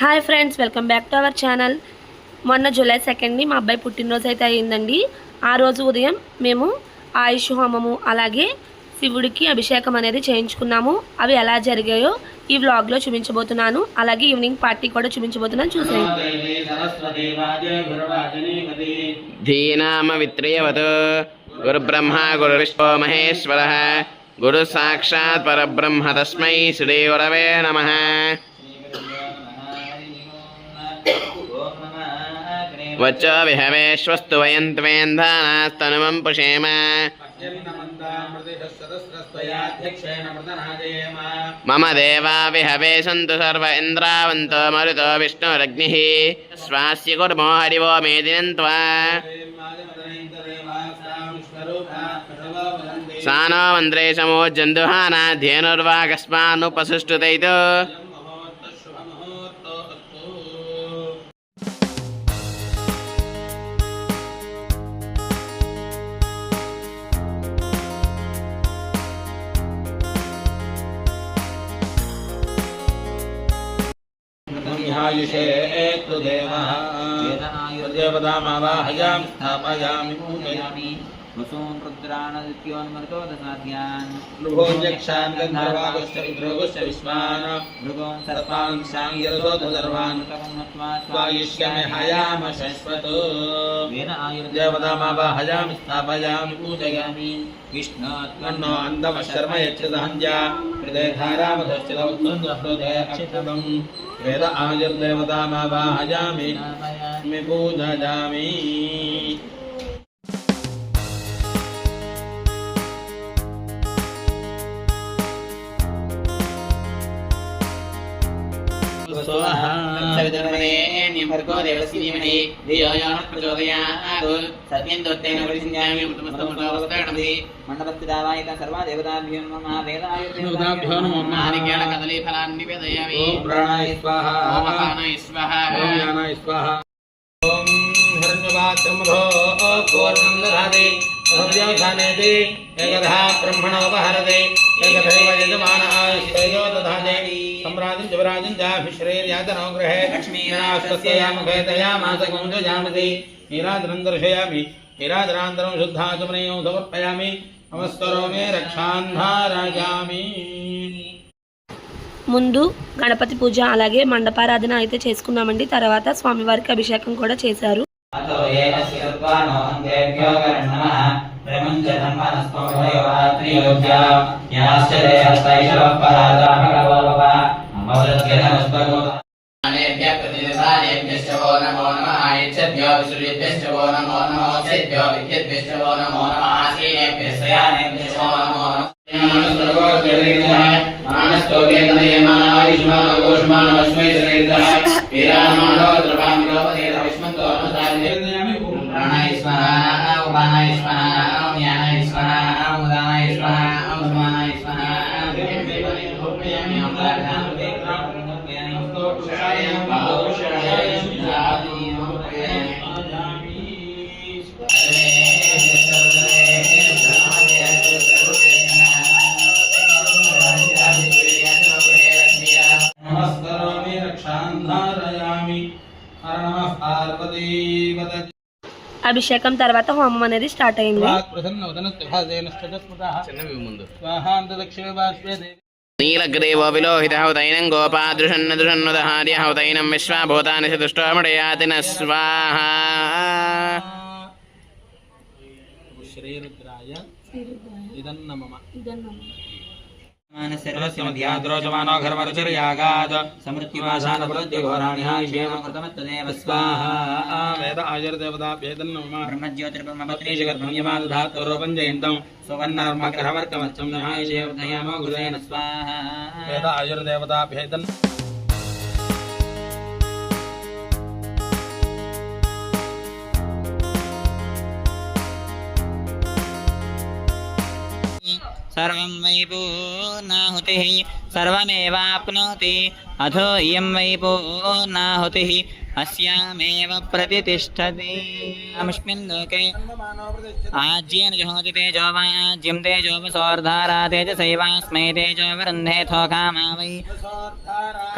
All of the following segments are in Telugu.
Hi friends welcome back to our channel. మొన్న జూలై సెకండ్ని మా అబ్బాయి పుట్టినరోజు అయితే అయ్యిందండి. ఆ రోజు ఉదయం మేము ఆయుష్ హోమము అలాగే శివుడికి అభిషేకం అనేది చేయించుకున్నాము. అవి ఎలా జరిగాయో ఈ వ్లాగ్లో చూపించబోతున్నాను. అలాగే ఈవినింగ్ పార్టీ కూడా చూపించబోతున్నాను. చూసాను ధీనామ విత్రియవత్ గురు బ్రహ్మ గురు మహేశ్వర. గురు సాక్షాత్ పరబ్రహ్మ తస్మై శ్రీగురవే నమ. వచ్చో విహవేశ్వస్తు వయం త్వేంధానాస్తనుమం పుషేమ. మమ దేవా విహవే సంతు సర్వ ఇంద్రావంతో మరుతో విష్ణురగ్ని. స్వాస్య కుర్మో హరివో మేదినం త్వా సానో మంత్రేశమో జందుహానా ధేనుర్వాగస్మానుపసుష్టుతైతో आयुषे तु देवः। वेदनायुर्देवतामावाहयां स्थापयामि पूजयामि। वसून् रुद्राणदित्योन्मृतो दशाध्यान् गन्धर्वागश्च विद्रोगश्च विश्वान्। भृगोन् सर्पान् हयाम शश्वत्। येन स्थापयामि पूजयामि। अन्तमशर्म हृदयधारामधश्च वेद आजर्देवतामवाहयामि। विपूजयामि। स्वाहार्गो देवसीमहि धियोयामत्प्रचोदयात् सत्यं दोत्तेन परिसञ्ज्ञामि उत्तमस्तमोपस्ताणमि मण्डपस्थितावायिता सर्वा देवताभ्यो नमः वेदायुक्तेभ्यो नमो नमः हरिज्ञानकदलीफलान् निवेदयामि ॐ प्राणाय स्वाहा ॐ अपानाय स्वाहा ॐ ज्ञानाय स्वाहा ॐ हिरण्यवाचमभो पूर्णं दधाति సహవ్యవసానేతి ఏకధా బ్రహ్మణోపహరతే ఏకథైవ యజమాన ఆయుష్యో దధాతి సమ్రాజం జవరాజం జాభిశ్రేర్యాతనో గృహే లక్ష్మీనాస్తయాముఖే దయామాసకం జామతి నీరాజనం దర్శయామి నీరాజనాంతరం శుద్ధాచమనయం సమర్పయామి రక్షాన్ధారయామి ముందు గణపతి పూజ అలాగే మండపారాధన అయితే చేసుకున్నామండి. తర్వాత స్వామివారికి అభిషేకం కూడా చేశారు. పంచ ధర్మనస్తోయోరాత్రియోజ్యా యాశ్చ దేహస్తైషవ పరాజా భగవోప నమోదస్యనమస్పగో అనేభ్య ప్రతిదసానేభ్యశ్చ అభిషేకం తర్వాత హోమం అనేది స్టార్ట్ అయింది. నీలగ్రీవో విలోహితహౌతైనం గోపాదృషన్నదృషన్నుదహార్యహౌతైనం విశ్వాభూతాని చతుష్టోమడయాతి స్వాహా శ్రీరుద్రాయ ఇదన్న మమ द्रोजमानो घर्वरुचिर्यागाद् समृत्युमासानप्रत्यघोराणिहायेव स्वाहा। वेद आयुर्देवताभेदन्नमाब्रह्मज्योतिर्ब्रह्मपत्नीशगर्भण्यमादधातुरूपं सर्वं वै पूर्णाहुतिः, सर्वमेवाप्नोति। अथो इयं वै पूर्णाहुतिः, अस्यामेव प्रतिष्ठति अस्मिन् लोके। आज्येन जुहोति तेजो वा आज्यं तेजो वसोर्धारा, तेजसैवास्मै, तेजो वरुन्धेऽथो कामा वै।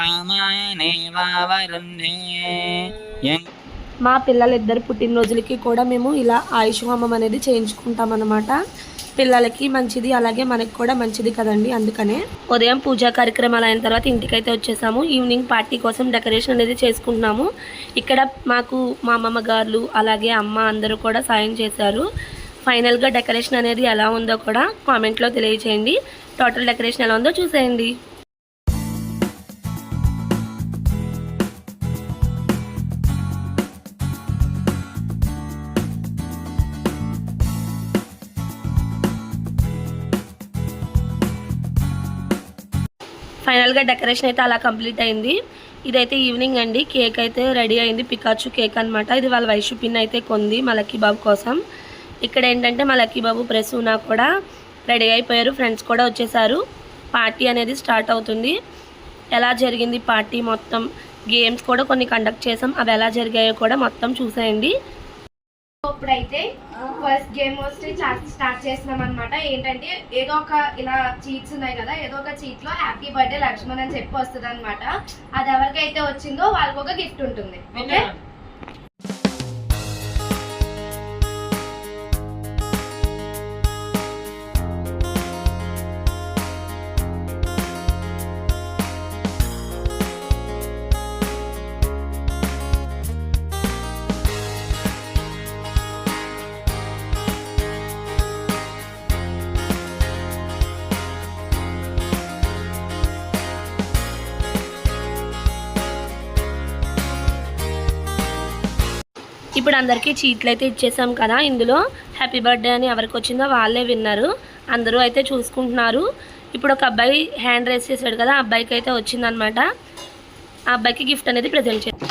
कामानेवावरुन्धे। మా పిల్లలిద్దరు పుట్టినరోజులకి కూడా మేము ఇలా ఆయుష్ హోమం అనేది చేయించుకుంటాం అన్నమాట. పిల్లలకి మంచిది అలాగే మనకి కూడా మంచిది కదండి అందుకనే. ఉదయం పూజా కార్యక్రమాలు అయిన తర్వాత ఇంటికైతే వచ్చేసాము. ఈవినింగ్ పార్టీ కోసం డెకరేషన్ అనేది చేసుకుంటున్నాము. ఇక్కడ మాకు మా అమ్మమ్మ గారు అలాగే అమ్మ అందరూ కూడా సాయం చేశారు. ఫైనల్గా డెకరేషన్ అనేది ఎలా ఉందో కూడా కామెంట్లో తెలియచేయండి. టోటల్ డెకరేషన్ ఎలా ఉందో చూసేయండి. ఫైనల్గా డెకరేషన్ అయితే అలా కంప్లీట్ అయింది. ఇదైతే ఈవినింగ్ అండి. కేక్ అయితే రెడీ అయింది. పికాచు కేక్ అనమాట ఇది వాళ్ళ వైషు పిన్ అయితే కొంది మా లక్కీ బాబు కోసం. ఇక్కడ ఏంటంటే మా లక్కీ బాబు ప్రసూన కూడా రెడీ అయిపోయారు. ఫ్రెండ్స్ కూడా వచ్చేసారు. పార్టీ అనేది స్టార్ట్ అవుతుంది. ఎలా జరిగింది పార్టీ మొత్తం? గేమ్స్ కూడా కొన్ని కండక్ట్ చేసాం. అవి ఎలా జరిగాయో కూడా మొత్తం చూసేయండి. ఇప్పుడైతే ఫస్ట్ గేమ్ వస్తే స్టార్ట్ చేస్తున్నాం అనమాట ఏంటంటే ఏదో ఒక ఇలా చీట్స్ ఉన్నాయి కదా ఏదో ఒక చీట్లో హ్యాపీ బర్త్డే లక్ష్మణ్ అని చెప్పి వస్తుంది అనమాట అది ఎవరికైతే వచ్చిందో వాళ్ళకి ఒక గిఫ్ట్ ఉంటుంది ఓకే ఇప్పుడు అందరికీ చీట్లు అయితే ఇచ్చేసాం కదా. ఇందులో హ్యాపీ బర్త్డే అని ఎవరికి వచ్చిందో వాళ్ళే విన్నారు. అందరూ అయితే చూసుకుంటున్నారు. ఇప్పుడు ఒక అబ్బాయి హ్యాండ్ రేస్ చేశాడు కదా ఆ అబ్బాయికి అయితే వచ్చిందనమాట ఆ అబ్బాయికి గిఫ్ట్ అనేది ప్రజెంట్ చేస్తాం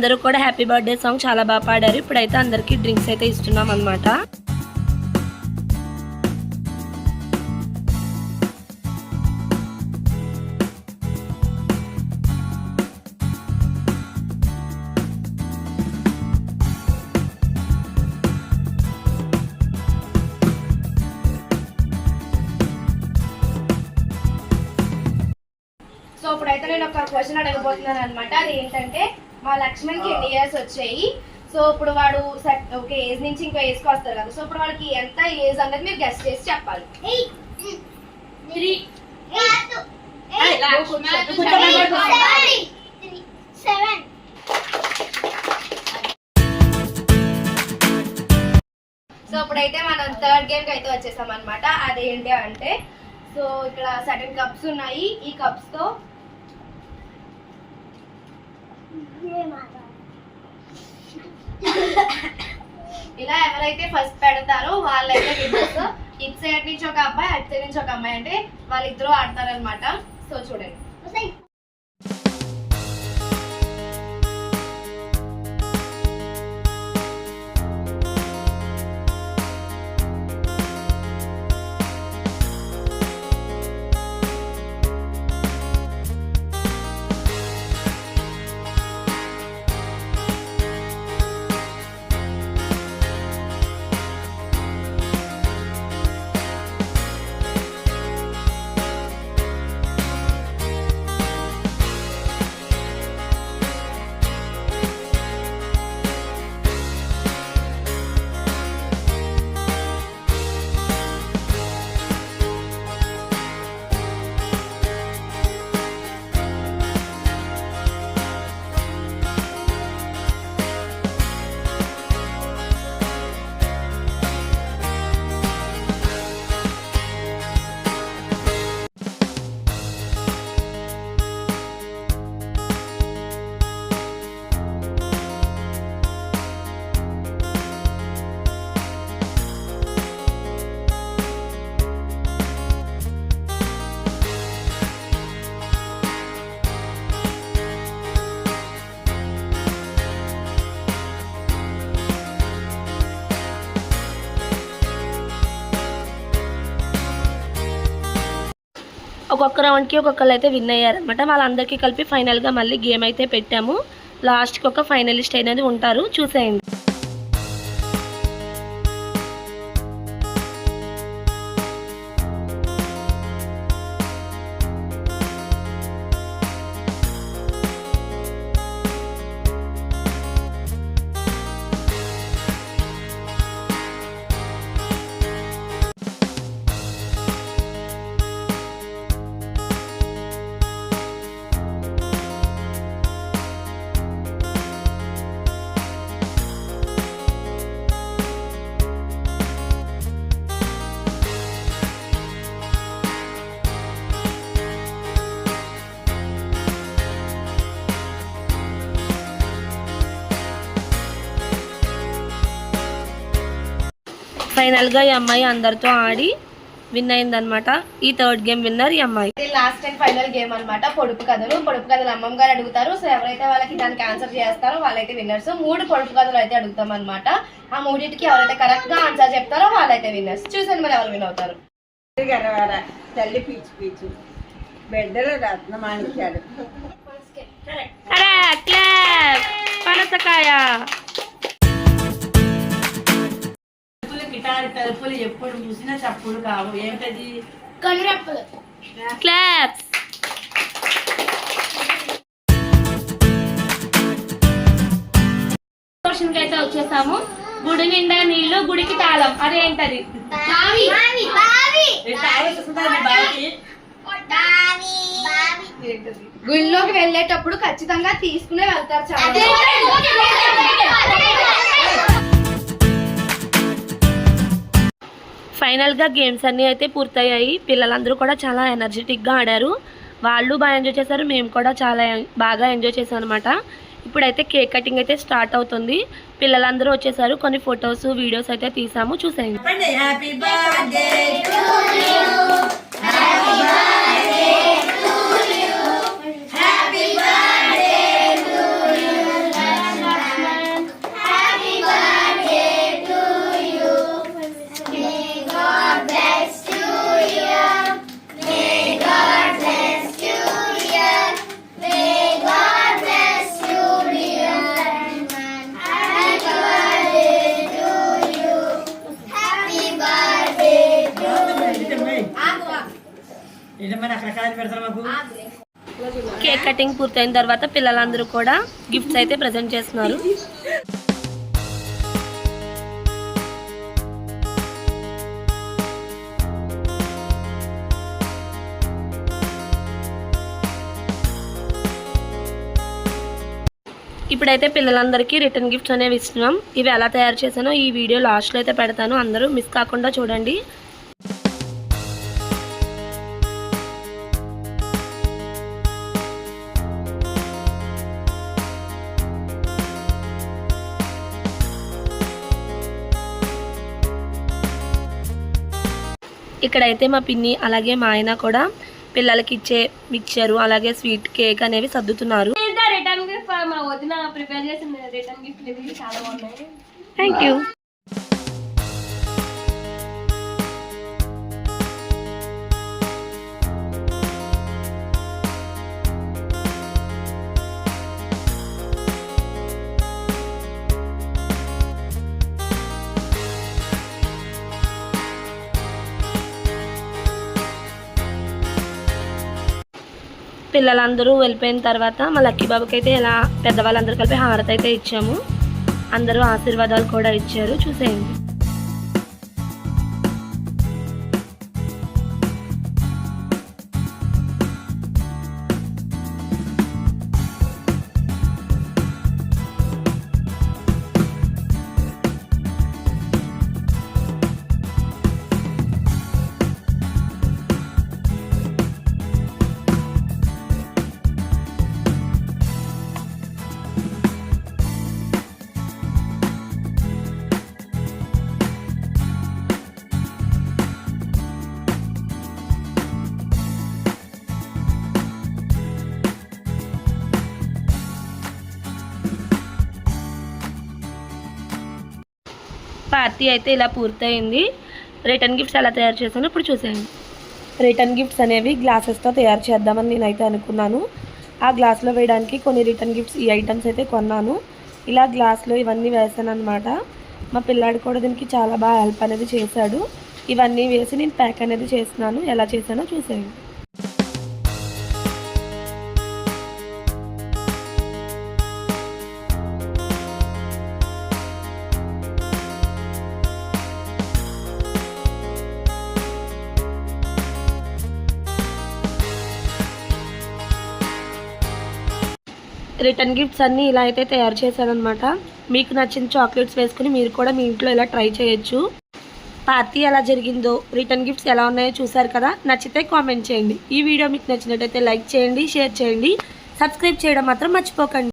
అందరూ కూడా హ్యాపీ బర్త్డే సాంగ్ చాలా బాగా పాడారు. ఇప్పుడైతే అందరికీ డ్రింక్స్ అయితే ఇస్తున్నాం అనమాట సో ఇప్పుడైతే నేను ఒక క్వశ్చన్ అడగబోతున్నాను అనమాట అది ఏంటంటే మా లక్ష్మణ్కి ఎన్ని ఇయర్స్ వచ్చాయి? సో ఇప్పుడు వాడు ఒక ఏజ్ నుంచి ఇంకో ఏజ్కి వస్తారు కదా. సో ఇప్పుడు వాడికి ఎంత ఏజ్ అన్నది మీరు గెస్ట్ చేసి చెప్పాలి. సో ఇప్పుడైతే మనం థర్డ్ గేమ్కి అయితే వచ్చేసాం అనమాట అదేంటి అంటే సో ఇక్కడ సర్టన్ కప్స్ ఉన్నాయి. ఈ కప్స్ ఇలా ఎవరైతే ఫస్ట్ పెడతారో వాళ్ళైతే విన్నర్స్ ఇటు సైడ్ నుంచి ఒక అబ్బాయి అటు సైడ్ నుంచి ఒక అమ్మాయి అంటే వాళ్ళిద్దరూ ఆడతారనమాట సో చూడండి. ఒక్కొక్క రౌండ్కి ఒక్కొక్కరు అయితే విన్ అయ్యారనమాట వాళ్ళందరికీ కలిపి ఫైనల్గా మళ్ళీ గేమ్ అయితే పెట్టాము. లాస్ట్కి ఒక ఫైనలిస్ట్ అనేది ఉంటారు. చూసేయండి. ఫైనల్గా ఈ అమ్మాయి అందరితో ఆడి విన్ అయిందనమాట ఈ థర్డ్ గేమ్ విన్నర్ ఈ అమ్మాయి. ఇది లాస్ట్ అండ్ ఫైనల్ గేమ్ అన్నమాట. పొడుపు కథలు పొడుపు కథలు అమ్మమ్మ గారు అడుగుతారు. సో ఎవరైతే వాళ్ళకి దానికి ఆన్సర్ చేస్తారో వాళ్ళైతే విన్నర్స్ మూడు పొడుపు కథలు అయితే అడుగుతాం అనమాట ఆ మూడింటికి ఎవరైతే కరెక్ట్గా ఆన్సర్ చెప్తారో వాళ్ళైతే విన్నర్స్ చూసాను మరి ఎవరు విన్ అవుతారు. తల్లి పీచు పీచు. బిడ్డలు రత్నమాణిక్యాలు. కరెక్ట్ క్లాప్ పనసకాయ. గిటార్ తలుపులు ఎప్పుడు చూసినా కావు. కనురెప్పలు. క్లాప్స్. అయితే వచ్చేసాము. గుడి నిండా నీళ్ళు గుడికి తాళం. అదేంటది? గుళ్ళోకి వెళ్ళేటప్పుడు ఖచ్చితంగా తీసుకునే వెళ్తారు చాలా ఫైనల్గా గేమ్స్ అన్నీ అయితే పూర్తయ్యాయి. పిల్లలందరూ కూడా చాలా ఎనర్జెటిక్గా ఆడారు. వాళ్ళు బాగా ఎంజాయ్ చేశారు. మేము కూడా చాలా బాగా ఎంజాయ్ చేసాం అనమాట ఇప్పుడైతే కేక్ కటింగ్ అయితే స్టార్ట్ అవుతుంది. పిల్లలందరూ వచ్చేసారు. కొన్ని ఫొటోస్ వీడియోస్ అయితే తీసాము. చూసేయండి. హ్యాపీ బర్త్డే కేక్ కటింగ్ పూర్తయిన తర్వాత పిల్లలందరూ కూడా గిఫ్ట్స్ అయితే ప్రజెంట్ చేస్తున్నారు. ఇప్పుడైతే పిల్లలందరికీ రిటర్న్ గిఫ్ట్స్ అనేవి ఇస్తున్నాం. ఇవి ఎలా తయారు చేశానో ఈ వీడియో లాస్ట్లో అయితే పెడతాను. అందరూ మిస్ కాకుండా చూడండి. ఇక్కడైతే మా పిన్ని అలాగే మా ఆయన కూడా పిల్లలకి ఇచ్చే మిక్చరు అలాగే స్వీట్ కేక్ అనేవి సర్దుతున్నారు. Return gift? పిల్లలందరూ వెళ్ళిపోయిన తర్వాత మా లక్కీ బాబుకి అయితే ఇలా పెద్దవాళ్ళందరూ కలిపి హారతి అయితే ఇచ్చాము. అందరూ ఆశీర్వాదాలు కూడా ఇచ్చారు. చూసేయండి. పార్టీ అయితే ఇలా పూర్తయింది. రిటర్న్ గిఫ్ట్స్ ఎలా తయారు చేశానో ఇప్పుడు చూసేయండి. రిటర్న్ గిఫ్ట్స్ అనేవి గ్లాసెస్తో తయారు చేద్దామని నేనైతే అనుకున్నాను. ఆ గ్లాస్లో వేయడానికి కొన్ని రిటర్న్ గిఫ్ట్స్ ఈ ఐటమ్స్ అయితే కొన్నాను. ఇలా గ్లాస్లో ఇవన్నీ వేసాను అనమాట మా పిల్లాడు కూడా దీనికి చాలా బాగా హెల్ప్ అనేది చేశాడు. ఇవన్నీ వేసి నేను ప్యాక్ అనేది చేస్తున్నాను. ఎలా చేశానో చూసేయండి. రిటర్న్ గిఫ్ట్స్ అన్నీ ఇలా అయితే తయారు చేశానమాట మీకు నచ్చిన చాక్లెట్స్ వేసుకుని మీరు కూడా మీ ఇంట్లో ఇలా ట్రై చేయొచ్చు. పార్టీ ఎలా జరిగిందో రిటర్న్ గిఫ్ట్స్ ఎలా ఉన్నాయో చూసారు కదా? నచ్చితే కామెంట్ చేయండి. ఈ వీడియో మీకు నచ్చినట్టయితే లైక్ చేయండి షేర్ చేయండి. సబ్స్క్రైబ్ చేయడం మాత్రం మర్చిపోకండి.